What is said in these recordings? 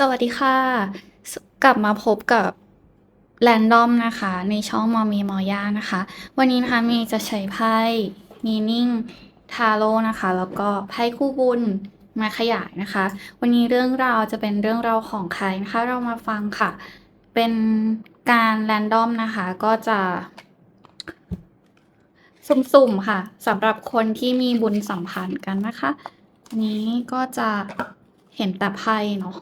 สวัสดีค่ะ กลับมาพบกับ Random นะคะ ในช่องมอมีมอย่านะคะ วันนี้นะคะมย์จะใช้ไพ่มีนิ่งทาโร่นะคะ แล้วก็ไพ่คู่บุญมาขยายนะคะ วันนี้เรื่องราวจะเป็นเรื่องราวของใครนะคะ เรามาฟังค่ะ เป็นการแรนดอมนะคะ ก็จะ สุ่มๆค่ะสำหรับคนที่มีบุญสัมพันธ์กันนะคะ นี้ก็จะเห็นแต่ไพ่เนาะ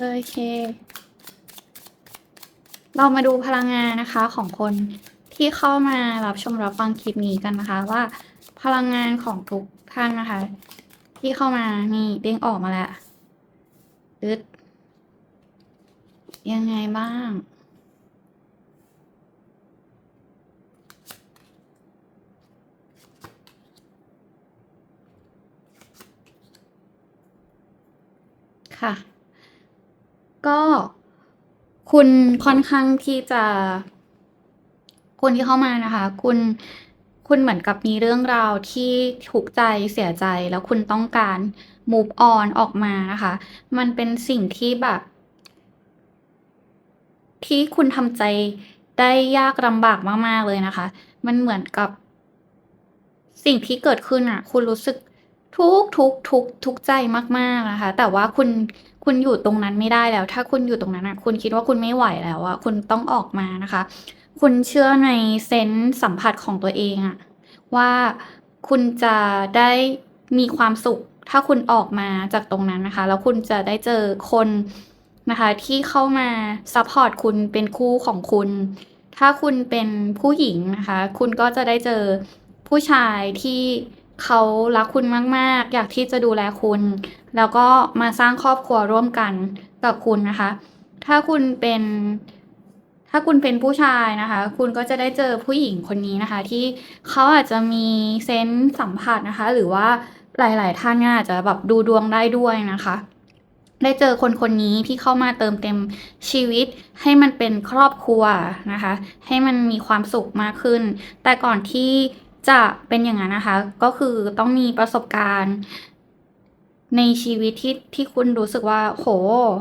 โอเค เรามาดูพลังงานนะคะของคนที่เข้ามารับชมรับฟังคลิปนี้กันนะคะ ว่าพลังงานของทุกท่านนะคะ ที่เข้ามานี่เด้งออกมาแล้วตึดยังไงบ้างค่ะ ก็คุณค่อนข้างที่จะ คนที่เข้ามานะคะ คุณคุณเหมือนกับมีเรื่องราวที่ทุกใจเสียใจแล้วคุณต้องการ move on ออกมานะคะ มันเป็นสิ่งที่แบบ ที่คุณทำใจได้ยากลำบากมาก ๆ เลยนะคะ มันเหมือนกับ สิ่งที่เกิดขึ้นอะ คุณรู้สึก ทุกทุกทุกทุกใจมากๆนะคะ แต่ว่าคุณคุณอยู่ตรงนั้นไม่ได้แล้ว ถ้าคุณอยู่ตรงนั้นอะคุณคิดว่าคุณไม่ไหวแล้วอะคุณต้องออกมานะคะ คุณเชื่อในเซนส์สัมผัสของตัวเองอะว่าคุณจะได้มีความสุข ถ้าคุณออกมาจากตรงนั้นนะคะ แล้วคุณจะได้เจอคนนะคะที่เข้ามาซัพพอร์ตคุณเป็นคู่ของคุณ ถ้าคุณเป็นผู้หญิงนะคะ คุณก็จะได้เจอผู้ชายที่ เขารักคุณมาก ๆ อยากที่จะดูแลคุณ แล้วก็มาสร้างครอบครัวร่วมกันกับคุณนะคะ ถ้าคุณเป็น ถ้าคุณเป็นผู้ชายนะคะ คุณก็จะได้เจอผู้หญิงคนนี้นะคะ ที่เขาอาจจะมีเซนส์สัมผัสนะคะ หรือว่าหลาย ๆ ท่านอาจจะแบบดูดวงได้ด้วยนะคะ ได้เจอคนคนนี้ที่เข้ามาเติมเต็มชีวิต ให้มันเป็นครอบครัวนะคะ ให้มันมีความสุขมากขึ้น แต่ก่อนที่ จะเป็นอย่างนั้นนะคะ ก็คือต้องมีประสบการณ์ ในชีวิตที่ที่คุณรู้สึกว่า โห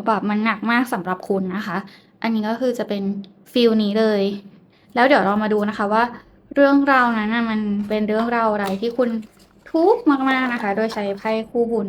แบบมันหนักมากสำหรับคุณนะคะ อันนี้ก็คือจะเป็นฟีลนี้เลย แล้วเดี๋ยวเรามาดูนะคะว่า เรื่องราวนั้นมันเป็นเรื่องราวอะไรที่คุณทุกข์มากๆนะคะ โดยใช้ไพ่คู่บุญ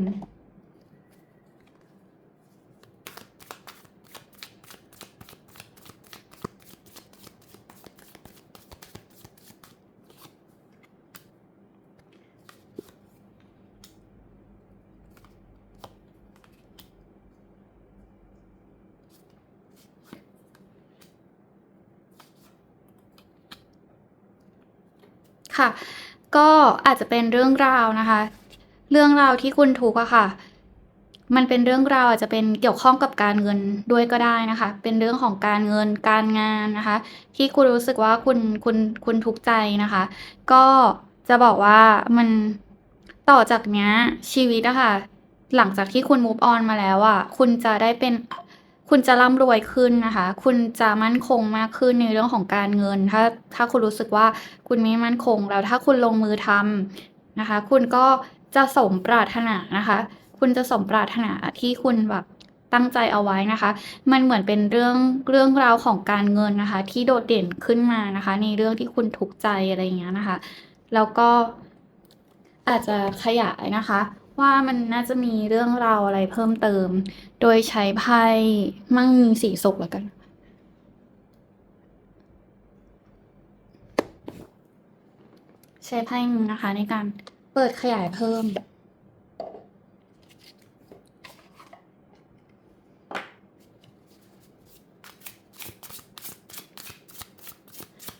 ค่ะ ก็อาจจะเป็นเรื่องราวนะคะ เรื่องราวที่คุณทุกข์อะค่ะ มันเป็นเรื่องราวอาจจะเป็นเกี่ยวข้องกับการเงินด้วยก็ได้นะคะ เป็นเรื่องของการเงินการงานนะคะ ที่คุณรู้สึกว่าคุณคุณคุณทุกข์ใจนะคะ ก็จะบอกว่ามันต่อจากเนี้ยชีวิตอะค่ะหลังจากที่คุณ move on มาแล้วอะคุณจะได้เป็น คุณจะร่ำรวยขึ้นนะคะ คุณจะมั่นคงมากขึ้นในเรื่องของการเงิน ถ้าถ้าคุณรู้สึกว่าคุณไม่มั่นคง แล้วถ้าคุณลงมือทำนะคะ คุณก็จะสมปรารถนานะคะ คุณจะสมปรารถนาที่คุณแบบตั้งใจเอาไว้นะคะ มันเหมือนเป็นเรื่องเรื่องราวของการเงินนะคะ ที่โดดเด่นขึ้นมานะคะ ในเรื่องที่คุณทุกใจอะไรอย่างเงี้ยนะคะ แล้วก็อาจจะขยายนะคะ ว่ามันน่าจะมีเรื่องราวอะไรเพิ่มเติม โดยใช้ไพ่มั่งมีสีสุขแล้วกัน ใช้ไพ่นี้นะคะ ในการเปิดขยายเพิ่ม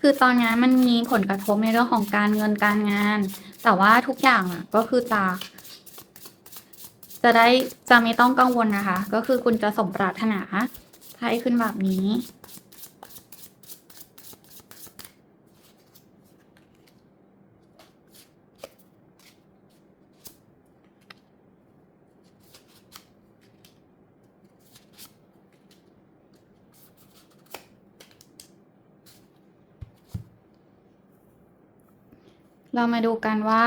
คือตอนนี้มันมีผลกระทบในเรื่องของการเงินการงาน แต่ว่าทุกอย่างอะ ก็คือจะ จะได้จะไม่ต้องกังวลนะคะ ก็คือคุณจะสมปรารถนาไพ่ขึ้นแบบนี้ เรามาดูกันว่า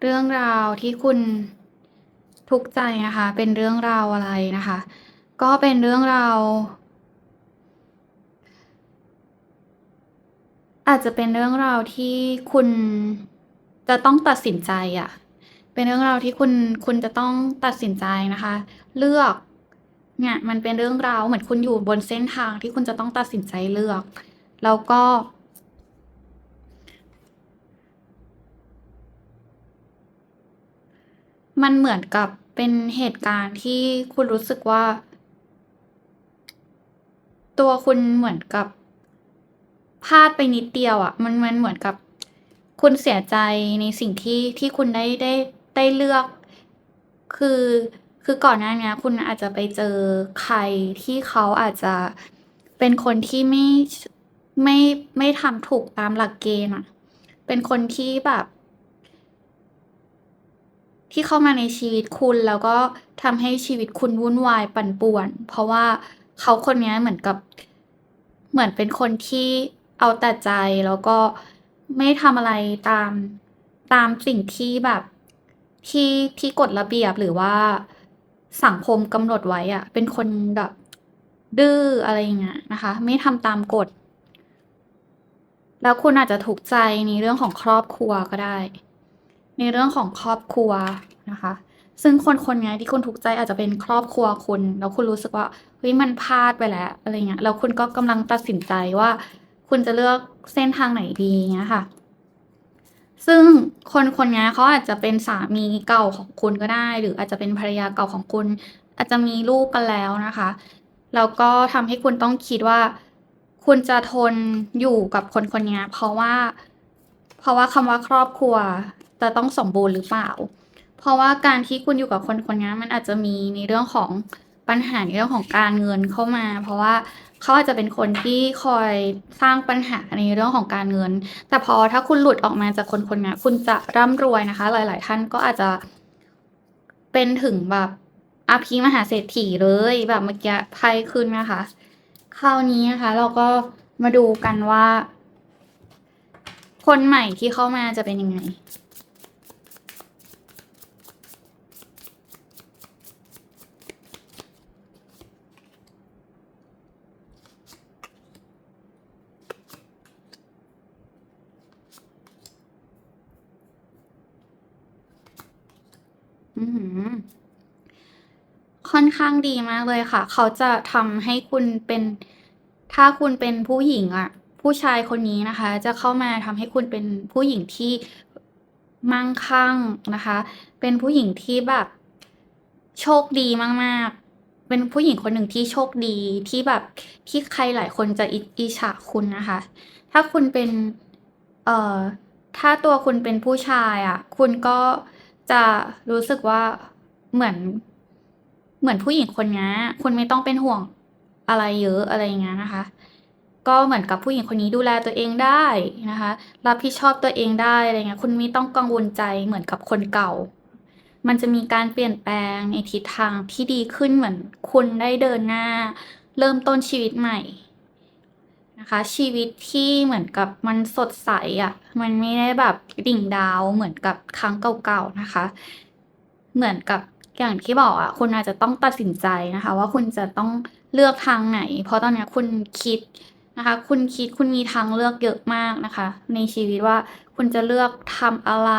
เรื่องราวที่คุณ ทุกข์ใจนะคะ เป็นเรื่องราวอะไรนะคะ ก็เป็นเรื่องราวอาจจะเป็นเรื่องราวที่คุณจะต้องตัดสินใจอะเป็นเรื่องราวที่คุณคุณจะต้องตัดสินใจนะคะ เลือกเนี่ยมันเป็นเรื่องราวเหมือนคุณอยู่บนเส้นทางที่คุณจะต้องตัดสินใจเลือก แล้วก็ มันเหมือนกับเป็นเหตุการณ์ที่คุณรู้สึกว่า ตัวคุณเหมือนกับพลาดไปนิดเดียวอะมันมันเหมือนกับ คุณเสียใจในสิ่งที่ที่คุณได้ได้ได้เลือก คือคือก่อนหน้านี้คุณอาจจะไปเจอใครที่เขาอาจจะเป็นคนที่ไม่ไม่ไม่ทำถูกตามหลักเกณฑ์อะเป็นคนที่แบบ ที่เข้ามาในชีวิตคุณแล้วก็ทำให้ชีวิตคุณวุ่นวายปั่นป่วน เพราะว่าเขาคนนี้เหมือนกับ เหมือนเป็นคนที่เอาแต่ใจแล้วก็ไม่ทำอะไรตามตามสิ่งที่แบบที่ที่กฎระเบียบหรือว่าสังคมกำหนดไว้อะเป็นคนแบบดื้ออะไรอย่างเงี้ยนะคะ ไม่ทำตามกฎ แล้วคุณอาจจะทุกใจในเรื่องของครอบครัวก็ได้ ในเรื่องของครอบครัวนะคะ ซึ่งคนคนนี้ที่คุณทุกใจอาจจะเป็นครอบครัวคุณ แล้วคุณรู้สึกว่าเฮ้ยมันพลาดไปแล้วอะไรเงี้ยแล้วคุณก็กำลังตัดสินใจว่า คุณจะเลือกเส้นทางไหนดีเงี้ยค่ะ ซึ่งคนคนนี้เขาอาจจะเป็นสามีเก่าของคุณก็ได้ หรืออาจจะเป็นภรรยาเก่าของคุณ อาจจะมีลูกกันแล้วนะคะแล้วก็ทำให้คุณต้องคิดว่า คุณจะทนอยู่กับคนคนนี้เพราะว่า เพราะว่าคำว่าครอบครัว จะต้องสมบูรณ์หรือเปล่า เพราะว่าการที่คุณอยู่กับคนคนนี้มันอาจจะมีในเรื่องของปัญหาในเรื่องของการเงินเข้ามา เพราะว่าเขาอาจจะเป็นคนที่คอยสร้างปัญหาในเรื่องของการเงิน แต่พอถ้าคุณหลุดออกมาจากคนคนนี้คุณจะร่ำรวยนะคะ หลาย ๆ ท่านก็อาจจะเป็นถึงแบบอภิมหาเศรษฐีเลยแบบเมื่อกี้ไพ่ขึ้นนะคะ คราวนี้นะคะ เราก็มาดูกันว่า คนใหม่ที่เข้ามาจะเป็นยังไง อือฮือ ค่อนข้างดีมากเลยค่ะ เขาจะทำให้คุณเป็น ถ้าคุณเป็นผู้หญิงอะผู้ชายคนนี้นะคะ จะเข้ามาทำให้คุณเป็นผู้หญิงที่มั่งคั่งนะคะ เป็นผู้หญิงที่แบบโชคดีมากๆ เป็นผู้หญิงคนหนึ่งที่โชคดีที่แบบที่ใครหลายคนจะอิอิจฉาคุณนะคะ ถ้าคุณเป็น เอ่อ ถ้าตัวคุณเป็นผู้ชายอะคุณก็ จะรู้สึกว่าเหมือน เหมือนผู้หญิงคนนี้คุณไม่ต้องเป็นห่วงอะไรเยอะอะไรอย่างเงี้ยนะคะ ก็เหมือนกับผู้หญิงคนนี้ดูแลตัวเองได้นะคะ รับผิดชอบตัวเองได้อะไรเงี้ยคุณไม่ต้องกังวลใจเหมือนกับคนเก่า มันจะมีการเปลี่ยนแปลงในทิศทางที่ดีขึ้นเหมือนคุณได้เดินหน้า เริ่มต้นชีวิตใหม่ นะคะ ชีวิตที่เหมือนกับมันสดใสอะมันไม่ได้แบบดิ่งดาวเหมือนกับครั้งเก่าๆนะคะ เหมือนกับอย่างที่บอกอะคุณอาจจะต้องตัดสินใจนะคะ ว่าคุณจะต้องเลือกทางไหน เพราะตอนนี้คุณคิดนะคะ คุณคิดคุณมีทางเลือกเยอะมากนะคะ ในชีวิตว่าคุณจะเลือกทำอะไร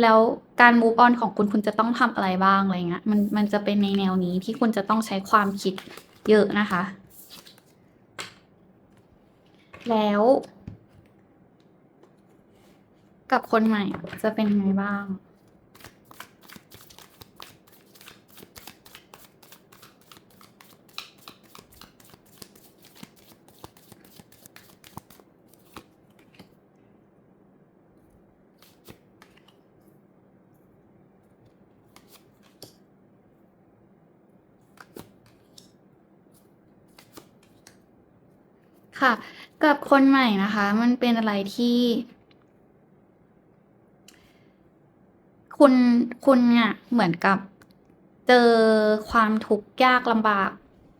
แล้วการ move on ของคุณคุณจะต้องทำอะไรบ้างอะไรเงี้ยมันมันจะเป็นในแนวนี้ที่คุณจะต้องใช้ความคิดเยอะนะคะ แล้ว กับคนใหม่จะเป็นยังไงบ้าง?ค่ะ กับคนใหม่นะคะ มันเป็นอะไรที่ คุณคุณเนี่ยเหมือนกับเจอความทุกข์ยากลำบาก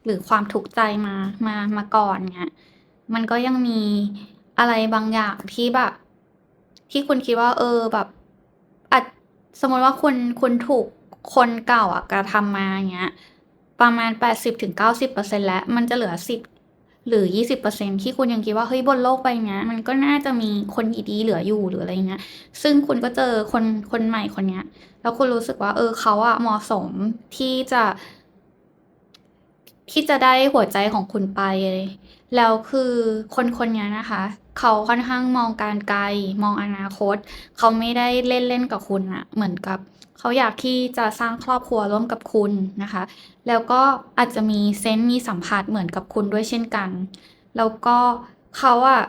หรือความทุกข์ใจมามามาก่อนเงี้ยมันก็ยังมีอะไรบางอย่างที่แบบ ที่คุณคิดว่า เออแบบอาจสมมติว่าคุณคุณถูกคนเก่าอะกระทำมาอย่างเงี้ยประมาณ 80-90%แล้ว มันจะเหลือ 10 หรือ 20%ที่คุณยังคิดว่าเฮ้ยบนโลกใบเนี้ยมันก็น่าจะมีคนดีๆเหลืออยู่หรืออะไรเงี้ย ซึ่งคุณก็เจอคนคนใหม่คนเนี้ย แล้วคุณรู้สึกว่า เออเขาอะเหมาะสมที่จะ ที่จะได้หัวใจของคุณไป แล้วคือคนคนเนี้ยนะคะ เขาค่อนข้างมองการไกล มองอนาคต เขาไม่ได้เล่นๆกับคุณน่ะเหมือนกับ เขาอยากที่จะสร้างครอบครัวร่วมกับคุณนะคะ แล้วก็อาจจะมีเซนส์มีสัมผัสเหมือนกับคุณด้วยเช่นกัน แล้วก็เขาอะ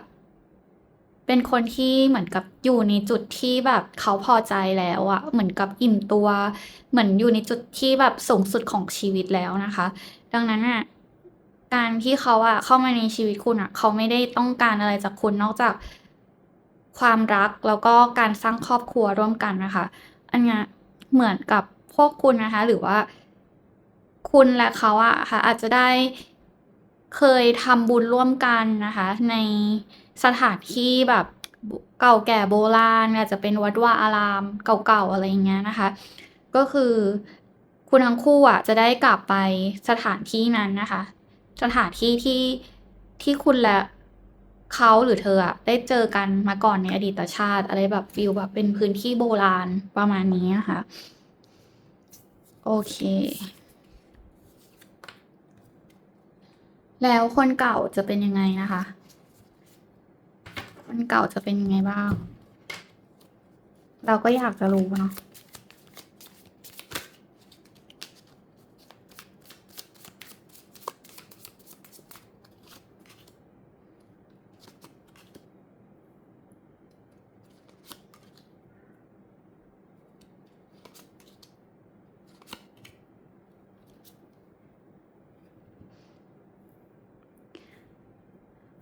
เป็นคนที่เหมือนกับอยู่ในจุดที่แบบเขาพอใจแล้วอะเหมือนกับอิ่มตัว เหมือนอยู่ในจุดที่แบบสูงสุดของชีวิตแล้วนะคะ ดังนั้นน่ะการที่เขาอะเข้ามาในชีวิตคุณน่ะเขาไม่ได้ต้องการอะไรจากคุณนอกจากความรักแล้วก็การสร้างครอบครัวร่วมกันนะคะ อันนี้ เหมือนกับพวกคุณนะคะ หรือว่า คุณและเขาอะค่ะ อาจจะได้เคยทำบุญร่วมกันนะคะ ในสถานที่แบบเก่าแก่โบราณอาจจะเป็นวัดวาอารามเก่าๆอะไรอย่างเงี้ยนะคะ ก็คือคุณทั้งคู่อะจะได้กลับไปสถานที่นั้นนะคะ สถานที่ที่ที่คุณและ เขาหรือเธออะได้เจอกันมาก่อนในอดีตชาติ อะไรแบบฟีลแบบเป็นพื้นที่โบราณประมาณนี้อะค่ะโอเค แล้วคนเก่าจะเป็นยังไงนะคะ คนเก่าจะเป็นยังไงบ้าง?เราก็อยากจะรู้เนาะ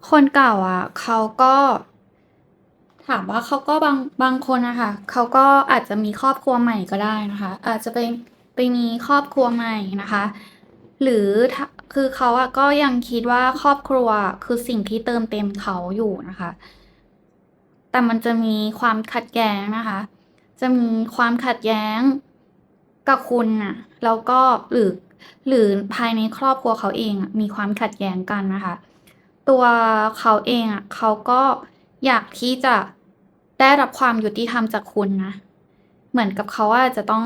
คนเก่าอะเขาก็ ถามว่าเขาก็บางบางคนอะคะเขาก็อาจจะมีครอบครัวใหม่ก็ได้นะคะ อาจจะไปไปมีครอบครัวใหม่นะคะ หรือคือเขาอะก็ยังคิดว่าครอบครัวคือสิ่งที่เติมเต็มเขาอยู่นะคะ แต่มันจะมีความขัดแย้งนะคะ จะมีความขัดแย้งกับคุณน่ะแล้วก็หรือหรือภายในครอบครัวเขาเองมีความขัดแย้งกันนะคะ ตัวเขาเองอะเขาก็อยากที่จะได้รับความยุติธรรมจากคุณนะ เหมือนกับเขาอะจะต้อง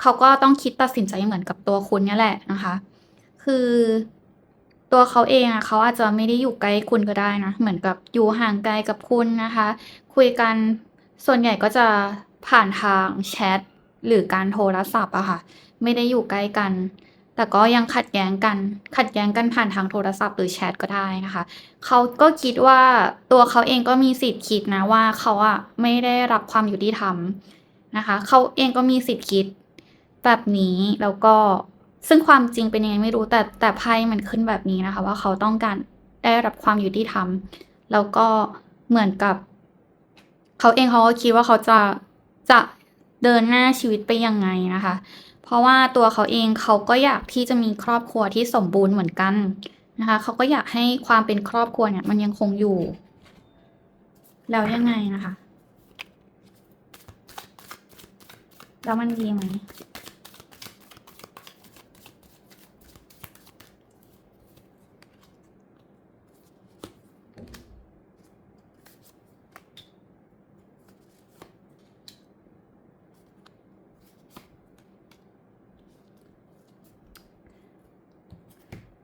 เขาก็ต้องคิดตัดสินใจเหมือนกับตัวคุณเนี่ยแหละนะคะ คือตัวเขาเองอะเขาอาจจะไม่ได้อยู่ใกล้คุณก็ได้นะ เหมือนกับอยู่ห่างไกลกับคุณนะคะ คุยกันส่วนใหญ่ก็จะผ่านทางแชตหรือการโทรศัพท์อะค่ะ ไม่ได้อยู่ใกล้กัน แต่ก็ยังขัดแย้งกัน ขัดแย้งกันผ่านทางโทรศัพท์หรือแชตก็ได้นะคะ เขาก็คิดว่าตัวเขาเองก็มีสิทธิ์คิดนะว่าเขาอะไม่ได้รับความยุติธรรมนะคะ เขาเองก็มีสิทธิ์คิดแบบนี้แล้วก็ซึ่งความจริงเป็นยังไงไม่รู้แต่แต่ไพ่มันขึ้นแบบนี้นะคะ ว่าเขาต้องการได้รับความยุติธรรม แล้วก็เหมือนกับ เขาเองเขาก็คิดว่าเขาจะจะเดินหน้าชีวิตไปยังไงนะคะ เพราะว่าตัวเขาเองเขาก็อยากที่จะมีครอบครัวที่สมบูรณ์เหมือนกันนะคะเขาก็อยากให้ความเป็นครอบครัวเนี่ยมันยังคงอยู่ แล้วยังไงนะคะ?แล้วมันดีไหม?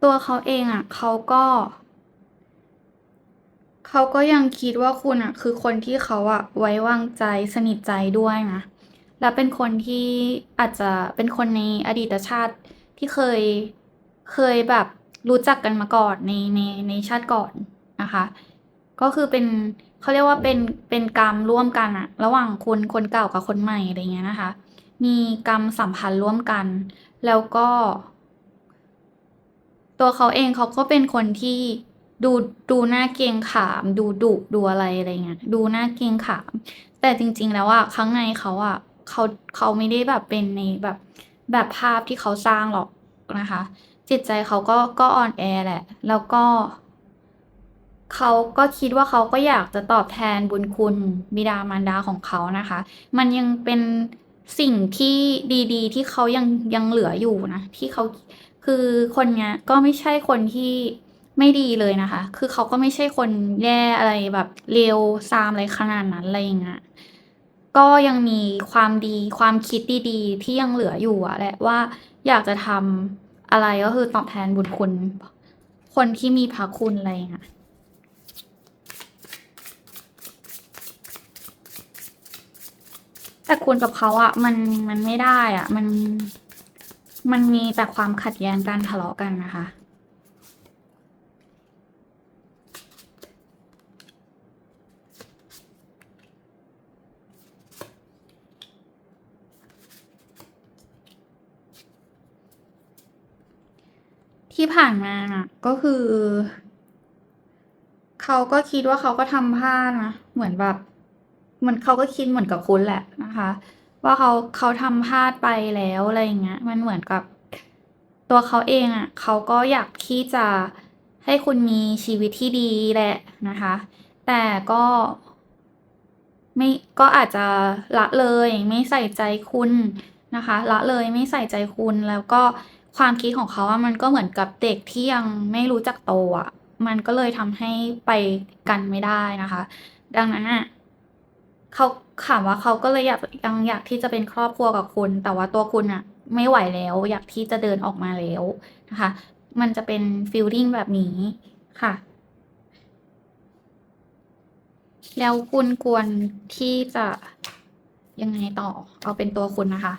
ตัวเขาเองอะเขาก็เขาก็ยังคิดว่าคุณน่ะ คือคนที่เขาอะไว้วางใจสนิทใจด้วยนะแล้วเป็นคนที่อาจจะเป็นคนในอดีตชาติที่เคยเคยแบบรู้จักกันมาก่อนในในในชาติก่อนนะคะ ก็คือเป็นเขาเรียกว่าเป็นเป็นกรรมร่วมกันอะระหว่างคุณคนเก่ากับคนใหม่อะไรเงี้ยนะคะ มีกรรมสัมพันธ์ร่วมกัน แล้วก็ ตัวเขาเองเขาก็เป็นคนที่ดูดูหน่าเกรงขาม ดูดุดูอะไรอะไรเงี้ยดูหน่าเกรงขาม แต่จริง ๆ แล้วอะข้างในเขาอะเขาเขาไม่ได้แบบเป็นในแบบแบบภาพที่เขาสร้างหรอกนะคะ จิตใจเขาก็ก็อ่อนแอแหละ แล้วก็เขาก็คิดว่าเขาก็อยากจะตอบแทนบุญคุณบิดามารดาของเขานะคะ มันยังเป็นสิ่งที่ดี ๆ ที่เขายังยังเหลืออยู่นะ ที่เขา คือคนเนี้ยก็ไม่ใช่คนที่ไม่ดีเลยนะคะ คือเขาก็ไม่ใช่คนแย่อะไรแบบเลวซามอะไรขนาดนั้นอะไรอย่างเงี้ย ก็ยังมีความดีความคิดดีๆ ที่ยังเหลืออยู่อะแหละว่าอยากจะทำอะไรก็คือตอบแทนบุญคุณ คนที่มีพระคุณอะไรอย่างเงี้ยแต่คุณกับเขาอะมันมันไม่ได้อะมัน มันมีแต่ความขัดแย้งกันทะเลาะกันนะคะ ที่ผ่านมาน่ะ ก็คือ เขาก็คิดว่าเขาก็ทำพลาดนะ เหมือนแบบเหมือนเขาก็คิดเหมือนกับคุณแหละนะคะ ว่าเขาเขาทำพลาดไปแล้วอะไรอย่างเงี้ย มันเหมือนกับตัวเขาเองอะเขาก็อยากที่จะให้คุณมีชีวิตที่ดีแหละนะคะ แต่ก็ไม่ก็อาจจะละเลยไม่ใส่ใจคุณนะคะ ละเลยไม่ใส่ใจคุณแล้วก็ความคิดของเขาอะมันก็เหมือนกับเด็กที่ยังไม่รู้จักโตอะมันก็เลยทำให้ไปกันไม่ได้นะคะ ดังนั้นอะเขา ถามว่าเขาก็เลยอยากยังอยากที่จะเป็นครอบครัวกับคุณ แต่ว่าตัวคุณอะไม่ไหวแล้ว อยากที่จะเดินออกมาแล้วนะคะ มันจะเป็นฟีลลิ่งแบบนี้ค่ะ แล้วคุณควรที่จะยังไงต่อ เอาเป็นตัวคุณนะคะ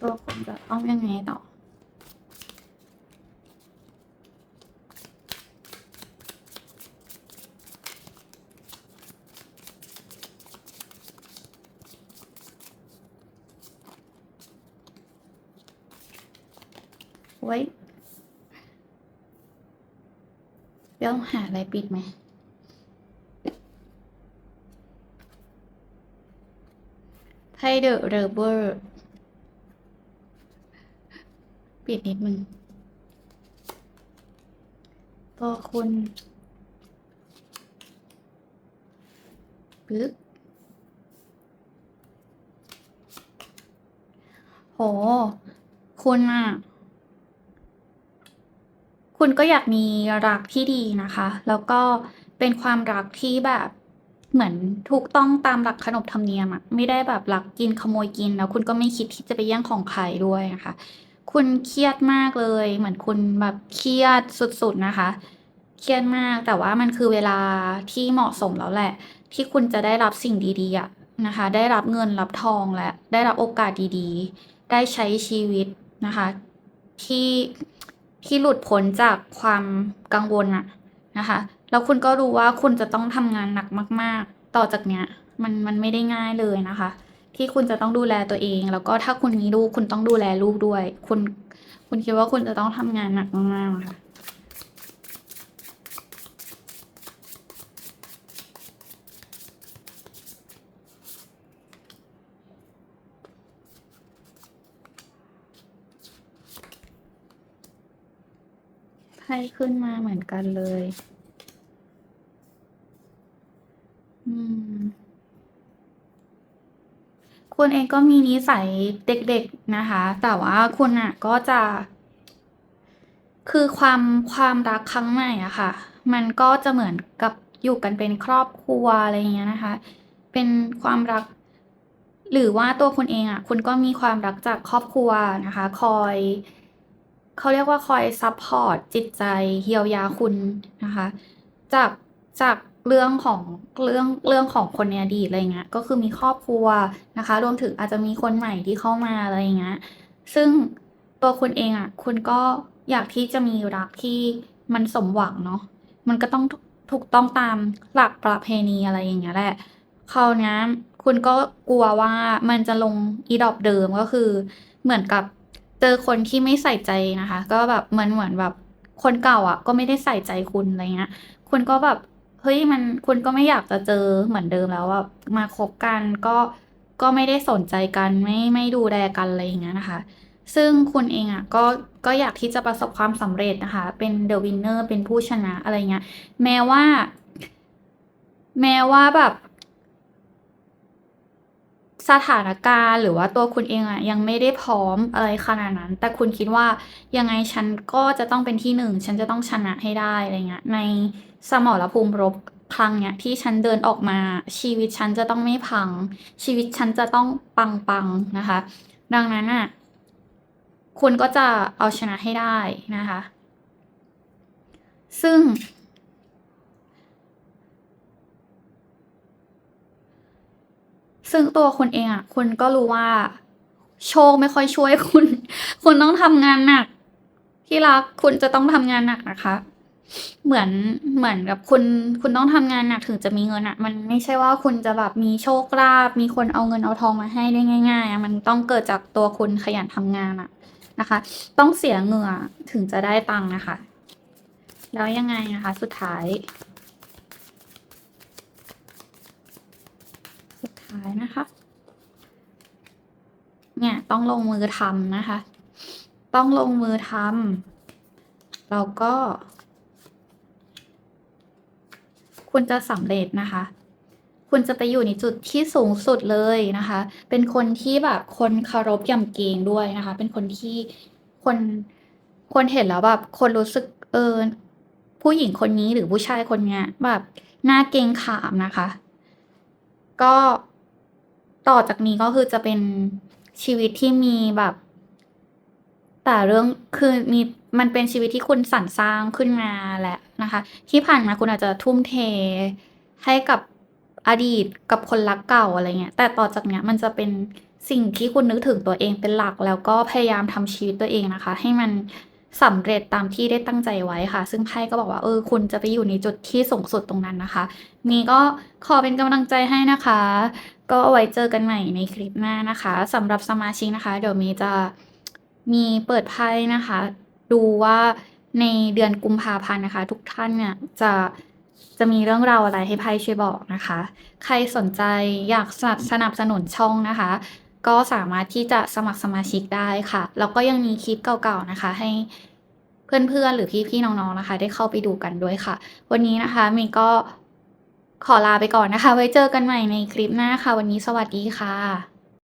ตัวคุณจะต้องยังไงต่อ ไว้ เดี๋ยวหาอะไรปิดไหมให้เดอะเรเบอร์ ปิดนิดมึงตัวคุณปึ๊บโห คุณอะ คุณก็อยากมีรักที่ดีนะคะ แล้วก็เป็นความรักที่แบบเหมือนถูกต้องตามหลักขนบธรรมเนียมอะไม่ได้แบบรักกินขโมยกิน แล้วคุณก็ไม่คิดที่จะไปแย่งของใครด้วยนะคะ คุณเครียดมากเลย เหมือนคุณแบบเครียดสุดๆนะคะ เครียดมากแต่ว่ามันคือเวลาที่เหมาะสมแล้วแหละ ที่คุณจะได้รับสิ่งดีๆอะนะคะ ได้รับเงินรับทองและได้รับโอกาสดีๆ ได้ใช้ชีวิตนะคะ ที่ ที่หลุดพ้นจากความกังวลอะนะคะ แล้วคุณก็รู้ว่าคุณจะต้องทำงานหนักมาก ๆ ต่อจากเนี้ยมันมันไม่ได้ง่ายเลยนะคะ ที่คุณจะต้องดูแลตัวเอง แล้วก็ถ้าคุณมีลูกคุณต้องดูแลลูกด้วย คุณคุณคิดว่าคุณจะต้องทำงานหนักมากๆนะคะ ไพ่ขึ้นมาเหมือนกันเลย อืม คุณเองก็มีนิสัยเด็กๆนะคะ แต่ว่าคุณอะ ก็จะ คือความความรักครั้งใหม่อะค่ะ มันก็จะเหมือนกับอยู่กันเป็นครอบครัวอะไรอย่างเงี้ยนะคะ เป็นความรัก หรือว่าตัวคุณเองอะ คุณก็มีความรักจากครอบครัวนะคะ คอย เขาเรียกว่าคอยซัปพอร์ตจิตใจเยียวยาคุณนะคะ จากจากเรื่องของเรื่องเรื่องของคนในอดีตอะไรเงี้ยก็คือมีครอบครัวนะคะ รวมถึงอาจจะมีคนใหม่ที่เข้ามาอะไรเงี้ยซึ่งตัวคุณเองอะคุณก็อยากที่จะมีรักที่มันสมหวังเนาะมันก็ต้องถูกต้องตามหลักประเพณีอะไรอย่างเงี้ยแหละคราวนี้คุณก็กลัวว่ามันจะลงอีดอบเดิมก็คือเหมือนกับ เจอคนที่ไม่ใส่ใจนะคะ ก็แบบเหมือนเหมือนแบบคนเก่าอะ ก็ไม่ได้ใส่ใจคุณอะไรเงี้ยคุณก็แบบเฮ้ยมันคุณก็ไม่อยากจะเจอเหมือนเดิมแล้วแบบมาคบกันก็ก็ไม่ได้สนใจกันไม่ไม่ดูแลกันอะไรอย่างเงี้ยนะคะ ซึ่งคุณเองอะก็ก็อยากที่จะประสบความสำเร็จนะคะ เป็น The Winner เป็นผู้ชนะอะไรเงี้ย แม้ว่า แม้ว่าแบบ สถานการณ์ หรือว่าตัวคุณเองอะยังไม่ได้พร้อมอะไรขนาดนั้น แต่คุณคิดว่ายังไงฉันก็จะต้องเป็นที่หนึ่ง ฉันจะต้องชนะให้ได้อะไรเงี้ยในสมรภูมิรบครั้งเนี้ยที่ฉันเดินออกมาชีวิตฉันจะต้องไม่พัง ชีวิตฉันจะต้องปังๆนะคะ ดังนั้นอะคุณก็จะเอาชนะให้ได้นะคะ ซึ่ง ซึ่งตัวคุณเองอะคุณก็รู้ว่า โชคไม่ค่อยช่วยคุณ คุณต้องทำงานหนัก ที่รักคุณจะต้องทำงานหนักนะคะ เหมือนเหมือนกับคุณ คุณต้องทำงานหนักถึงจะมีเงินอะ มันไม่ใช่ว่าคุณจะแบบมีโชคลาภมีคนเอาเงินเอาทองมาให้ได้ง่ายๆอะมันต้องเกิดจากตัวคุณขยันทำงานอะนะคะ ต้องเสียเหงื่อถึงจะได้ตังค์นะคะ แล้วยังไงนะคะ สุดท้าย สุด ท้ายนะคะ เนี่ยต้องลงมือทำนะคะ ต้องลงมือทำแล้วก็ คุณจะสำเร็จนะคะคุณจะไปอยู่ในจุดที่สูงสุดเลยนะคะ เป็นคนที่แบบคนเคารพยำเกรงด้วยนะคะ เป็นคนที่คนคนเห็นแล้วแบบคนรู้สึกเออผู้หญิงคนนี้หรือผู้ชายคนเนี้ยแบบหน่าเกรงขามนะคะ ก็ ต่อจากนี้ก็คือจะเป็นชีวิตที่มีแบบ แต่เรื่องคือมีมันเป็นชีวิตที่คุณสรรสร้างขึ้นมาแหละนะคะ ที่ผ่านมาคุณอาจจะทุ่มเทให้กับอดีตกับคนรักเก่าอะไรเงี้ย แต่ต่อจากเนี้ยมันจะเป็นสิ่งที่คุณนึกถึงตัวเองเป็นหลัก แล้วก็พยายามทำชีวิตตัวเองนะคะ ให้มันสำเร็จตามที่ได้ตั้งใจไว้ค่ะ ซึ่งไพ่ก็บอกว่าเออคุณจะไปอยู่ในจุดที่สูงสุดตรงนั้นนะคะ นี่ก็ขอเป็นกำลังใจให้นะคะ ก็เอาไว้เจอกันใหม่ในคลิปหน้านะคะสำหรับสมาชิกนะคะ เดี๋ยวมีจะมีเปิดไพ่นะคะ ดูว่าในเดือนกุมภาพันธ์นะคะ ทุกท่านเนี่ยจะจะมีเรื่องราวอะไรให้ไพ่ช่วยบอกนะคะ ใครสนใจอยากสนับสนับสนุนช่องนะคะ ก็สามารถที่จะสมัครสมาชิกได้ค่ะ แล้วก็ยังมีคลิปเก่าๆนะคะ ให้เพื่อนๆหรือพี่ๆน้องๆนะคะ ได้เข้าไปดูกันด้วยค่ะ วันนี้นะคะมีก็ ขอลาไปก่อนนะคะ ไว้เจอกันใหม่ในคลิปหน้าค่ะ วันนี้สวัสดีค่ะ